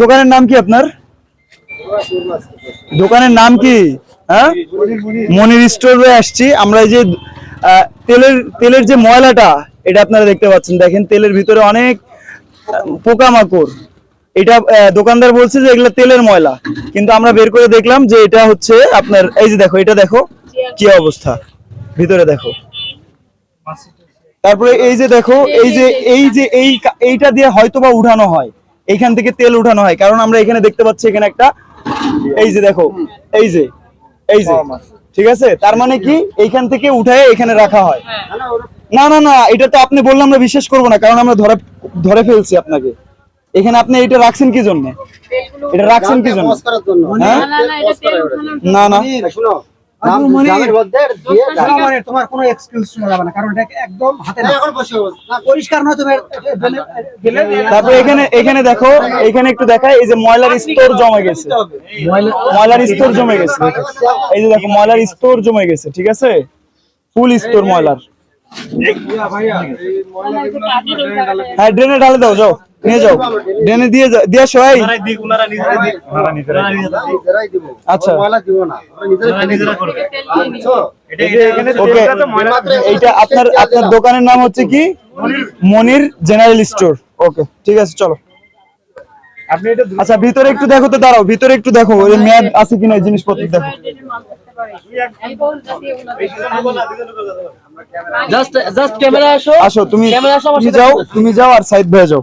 দোকানের নাম কি আপনার? দোকানের নাম কি? হ্যাঁ? মনির স্টোরে আসছি। আমরা এই যে তেলের তেলের যে ময়লাটা, এটা আপনারা দেখতে পাচ্ছেন। দেখেন, তেলের ভিতরে অনেক পোকামাকড়। এটা দোকানদার বলছে যে এগুলো তেলের ময়লা। কিন্তু আমরা বের করে দেখলাম যে এটা হচ্ছে আপনার, এই যে দেখো, এটা দেখো, কি অবস্থা? ভিতরে দেখো। তারপরে এই যে দেখো, এই যে এই যে, এই এইটা দিয়ে হয়তোবা উঠানো হয়। এইখান থেকে তেল উঠানো হয়। কারণ আমরা এখানে দেখতে পাচ্ছি এখানে একটা এই যে দেখো এই যে এই যে ঠিক আছে? তার মানে কি? এইখান থেকে উঠায় এখানে রাখা হয়। না না না এটা তো আপনি বললে আমরা বিশ্বাস করব না কারণ আমরা ধরে ধরে ফেলছি আপনাকে। এখানে আপনি এটা রাখছেন কি জন্য? এটা রাখছেন কি জন্য? হ্যাঁ? না না শোনো আব্দুল মনির। গ্রামের মধ্যে দিয়ে শোনো মানে তোমার কোনো এক্সকিউজ শোনা না কারণ এটা একদম হাতে না এখন বসে বসে। না, পরিষ্কার নয় তুমি গেলে- গেলে তারপরে এখানে এখানে দেখো এখানে একটু দেখায় এই যে ময়লার স্তর জমে গেছে ময়লার স্তর জমে গেছে এই যে দেখো ময়লার স্তর জমে গেছে ঠিক আছে ফুল স্তর ময়লার হ্যাঁ ড্রেনে ঢালে দাও যাও নিয়ে যাও। ড্রেনে দিয়ে যা- দিয়ে আসো এই। আচ্ছা। করবে। আচ্ছা। ওকে এইটা আপনার আপনার দোকানের নাম হচ্ছে কি? মনির। General store. ওকে ঠিক আছে চলো। আচ্ছা ভিতরে একটু দেখো তো দাঁড়াও ভিতরে একটু দেখো ওই মেয়াদ আছে কিনা এই জিনিসপত্র দেখো। জাস্ট জাস্ট ক্যামেরা আসো। আসো তুমি ক্যামেরা আসো তুমি যাও তুমি যাও আর সাইড ভয়ে যাও।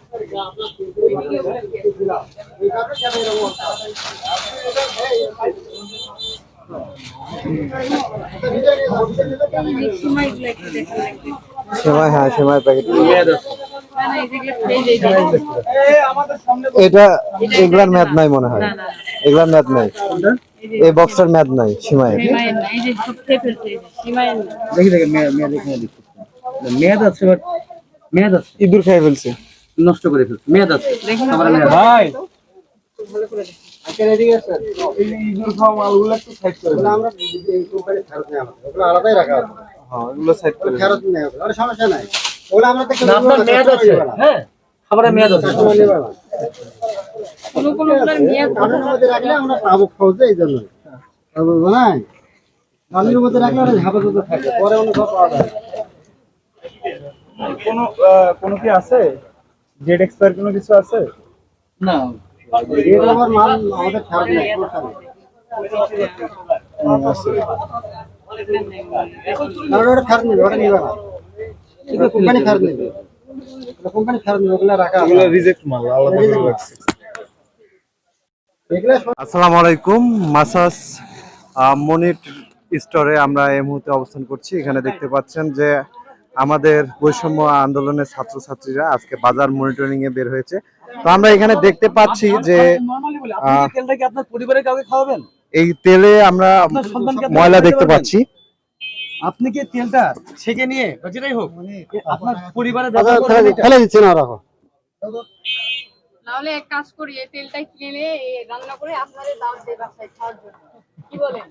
সেমাই হ্যাঁ সেমাই প্যাকেট এটা এগুলার ম্যাথ নাই মনে হয়। এগুলার ম্যাথ নাই। এই বক্সটার ম্যাথ নাই সীমায় দেখি দেখি মেয়াদ মেয়াদ এখানে মেয়াদ আছে বাট মেয়াদ আছে। ইঁদুর খেয়ে ফেলছে। নষ্ট করে ফেলছে মেয়াদ আছে আমার মেয়াদ আছে। ভাই আজকে ready আছে? ইঁদুর খাওয়া মালগুলো একটু সাইড করে ওগুলো আমরা এই কোম্পানি ফেরত নেওয়া হবে। ওগুলো আলাদাই রাখা আছে। এগুলো সাইড করে ফেরত নেওয়া হবে। ওটা সমস্যা নাই। ওগুলো আমরা তো কেউ না, নিবো আপনার না, মেয়াদ customer আছে নিবে না। খাবারের মেয়াদ আছে Customer নিবে না। কাঠের মধ্যে রাখলে আমরা পাবো খোঁজে এই জন্য বুঝব মধ্যে রাখলে ওরা হেফাজত থাকে পরে অন্য সব পাওয়া যায় কোনো কোনো কি আছে জেড এক্সপায়ার কোনো কিছু আছে? না। আমাদের ফেরত নেই সমস্যা নেই। কারণ ওটা ওটা নিবে না। কোম্পানি ফেরত নেবে। কোম্পানি ফেরত নেবে ওগুলো রাখা আছে। রিজেক্ট মাল আলাদা করে রাখছে। আসসালামু আলাইকুম মাসাস আহ, মনির স্টোরে আমরা এই মুহূর্তে অবস্থান করছি। এখানে দেখতে পাচ্ছেন যে আমাদের বৈষম্য আন্দোলনের ছাত্রছাত্রীরা আজকে বাজার মনিটরিং এ বের হয়েছে। তো আমরা এখানে দেখতে পাচ্ছি যে তেলটা কি আপনার পরিবারের কাউকে খাওয়াবেন? এই তেলে আমরা আপনার ময়লা দেখতে পাচ্ছি। আপনি কি তেলটা ছেঁকে নিয়ে বা যেটাই হোক আপনার পরিবারে আচ্ছা, ফেলে- এটা? ফেলে দিচ্ছে তাহলে এক কাজ করি এই তেলটা কিনে রান্না করে আপনাদের দাওয়াত দেই বাসায় খাওয়ার জন্য। কি বলেন?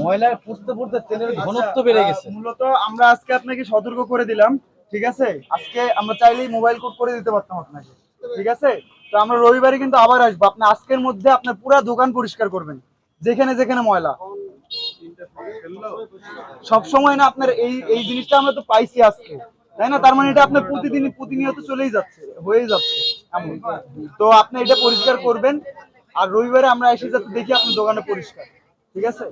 ময়লায় পড়তে পড়তে তেলের ঘনত্ব বেড়ে গেছে। মূলত আমরা আজকে আপনাকে সতর্ক করে দিলাম ঠিক আছে? আজকে আমরা চাইলেই মোবাইল কোড করে দিতে পারতাম আপনাকে ঠিক আছে? তো আমরা রবিবারে কিন্তু আবার আসব। আপনি আজকের মধ্যে আপনার পুরো দোকান পরিষ্কার করবেন যেখানে যেখানে ময়লা। সব সময় না আপনার এই এই জিনিসটা আমরা তো পাইছি আজকে তাই না? তার মানে এটা আপনার প্রতিদিন প্রতিনিয়ত চলেই যাচ্ছে হয়েই যাচ্ছে এমন। তো আপনি এটা পরিষ্কার করবেন আর রবিবারে আমরা এসে যাতে দেখি আপনার দোকানে পরিষ্কার ঠিক আছে?